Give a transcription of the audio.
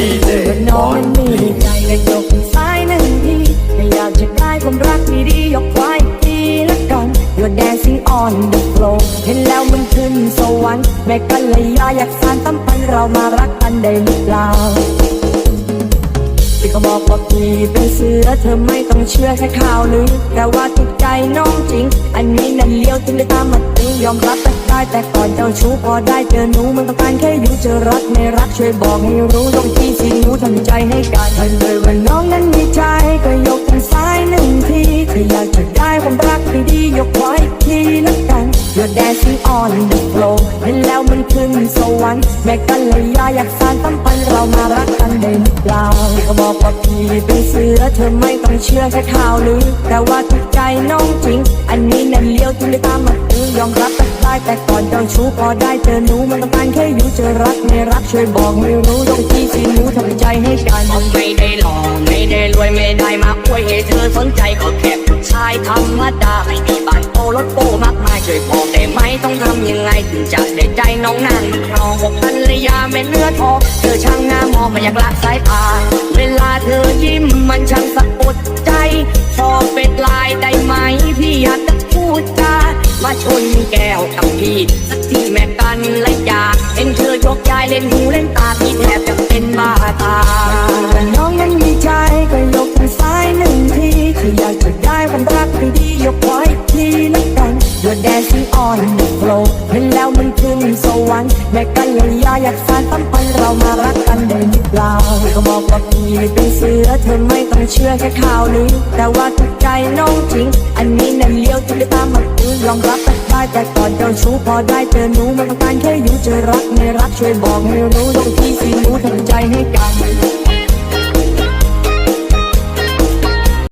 ดีเจน้องนั้นมีใจก็ยกซ้ายหนึ่งทีถ้าอยากจะได้ความรักดีๆยกไว้อีกทีละกัน You're dancing on the floor เห็นแล้วมันขึ้นสวรรค์แม่กันเลยาอยากสานตั้มพันเรามารักกันได้หรือเปล่า พี่ก็บอกว่าพี่เป็นเสือเธอไม่ต้องเชื่อแค่ข่าวลือแต่ว่าถูกใจน้องจริง อันนี้นั่นเลี้ยวถึงได้ตามมาตียอมรับแต่ได้แต่ก่อนเจ้าชู้พอได้เจอหนูมันต้องการแค่อยู่เจอรักไม่รักช่วยบอกให้รู้ตรงที่สิหนูทำใจให้กันถ้าเลยว่าน้องนั้นมีใจก็ยกทางซ้ายหนึ่งทีถ้าอยากจะได้ความรักดีๆยกไว้อีกที dancing on the floor เห็นแล้วมันขึ้นสวรรค์แม่กันเลยยาอยากสานตั้มพันเรามารักกันได้หรือเปล่าก็บอกว่าพี่เป็นเสือเธอไม่ต้องเชื่อแค่ข่าวลือแต่ว่าถูกใจน้องจริง อันนี้นั่นเลี้ยวถึงได้ตามมาตื้อยอมรับแต่ได้แต่ก่อนเจ้าชู้พอได้เจอหนูมันต้องการแค่อยู่เจอรักไม่รักช่วยบอกให้รู้ตรงที่สิหนูทำใจให้กันไม่ได้หล่อไม่ได้รวยไม่ได้มาอวยให้เธอสนใจก็แค่ผู้ชายธรรมดาไม่มีบ้านโตรถโตมาก ช่วยบอกได้ไหมต้องทำยังไงถึงจะได้ใจน้องนางครองบอกภรรยาไม่เลือดทองเธอช่างหน้ามองม่อยากละสายตาเวลาเธอยิ้มมันช่างสะกดใจพอเป็นลายได้ไหมพี่อยากจะพูดจามาชนแก้วกับพี่สักทีแม่กันและอยากเห็นเธอยกยายเล่นหูเล่นตาพี่แทบจะเป็นบ้าตาแต่น้องนั้นมีใจก็ยกทางซ้ายหนึ่งทีถ้าอยากจะ You're dancing on the floor เห็นแล้วมันขึ้นสวรรค์แม่กันเลยยาอยากสานตั้มพันเรามารักกันได้หรือเปล่าก็บอกว่าพี่เป็นเสือเธอไม่ต้องเชื่อแค่ข่าวลือแต่ว่าถูกใจน้องจริง อันนี้นั่นเลี้ยวถึงได้ตามมาตื้อยอมรับแต่ได้แต่ก่อนเจ้าชู้พอได้เจอหนูมันต้องการแค่อยู่เจอรักไม่รักช่วยบอกให้รู้ตรงที่สิหนูทำใจให้กัน